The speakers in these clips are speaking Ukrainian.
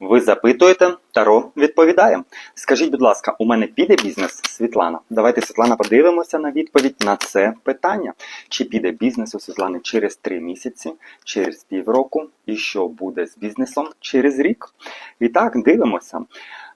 Ви запитуєте, Таро відповідає. Скажіть, будь ласка, у мене піде бізнес Світлана? Давайте, Світлана, подивимося на відповідь на це питання. Чи піде бізнес у Світлани через три місяці, через півроку, і що буде з бізнесом через рік? І так, дивимося.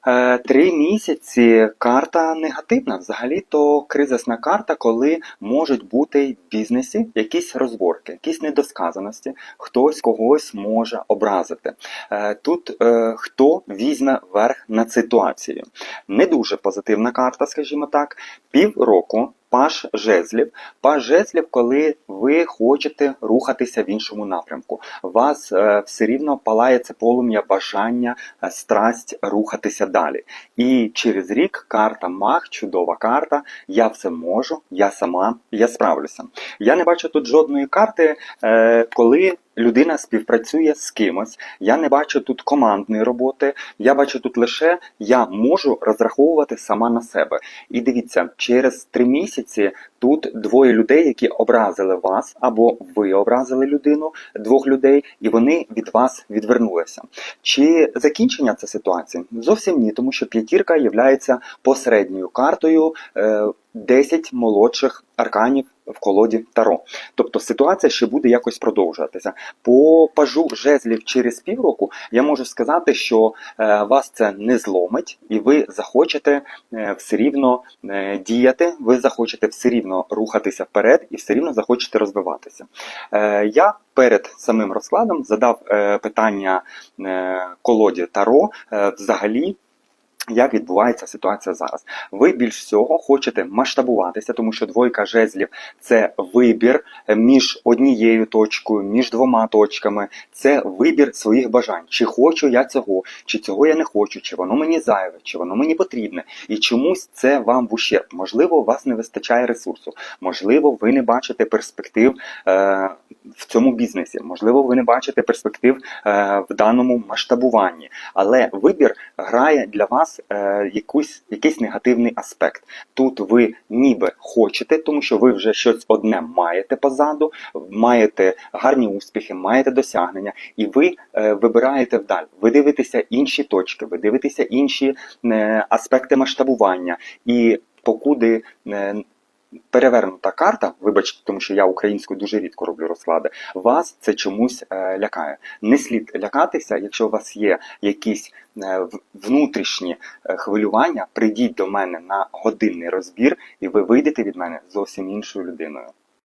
Е, Три місяці карта негативна. Взагалі-то кризисна карта, коли можуть бути в бізнесі якісь розборки, якісь недосказаності, хтось когось може образити. Е, Тут е, хто візьме верх над ситуацією. Не дуже позитивна карта, скажімо так. Півроку паш жезлів. Паш жезлів, коли ви хочете рухатися в іншому напрямку. Вас е, все рівно палає це полум'я бажання, е, страсть рухатися далі. І через рік карта Маг, чудова карта. Я все можу, я сама, я справлюся. Я не бачу тут жодної карти, е, коли людина співпрацює з кимось. Я не бачу тут командної роботи. Я бачу тут лише я можу розраховувати сама на себе. І дивіться, через три місяці тут двоє людей, які образили вас, або ви образили людину, двох людей, і вони від вас відвернулися. Чи закінчення це ситуації? Зовсім ні, тому що п'ятірка є посередньою картою. е, 10 молодших арканів в колоді Таро. Тобто ситуація ще буде якось продовжуватися. По пажу жезлів через півроку я можу сказати, що е, вас це не зломить, і ви захочете е, все рівно е, діяти, ви захочете все рівно рухатися вперед і все рівно захочете розвиватися. Я перед самим розкладом задав питання колоді Таро взагалі. Як відбувається ситуація зараз? Ви більш всього хочете масштабуватися, тому що двойка жезлів це вибір між однією точкою, між двома точками. Це вибір своїх бажань. Чи хочу я цього, чи цього я не хочу, чи воно мені зайве, чи воно мені потрібне. І чомусь це вам в ущерб. Можливо, у вас не вистачає ресурсу, можливо, ви не бачите перспектив е, в цьому бізнесі, можливо, ви не бачите перспектив е, в даному масштабуванні. Але вибір грає для вас е, якусь, якийсь негативний аспект. Тут ви ніби хочете, тому що ви вже щось одне маєте позаду, маєте гарні успіхи, маєте досягнення, і ви е, вибираєте вдаль. Ви дивитеся інші точки, ви дивитеся інші е, аспекти масштабування. І покуди е, перевернута карта, вибачте, тому що я українською дуже рідко роблю розклади, вас це чомусь е, лякає. Не слід лякатися, якщо у вас є якісь е, внутрішні е, хвилювання, прийдіть до мене на годинний розбір, і ви вийдете від мене зовсім іншою людиною.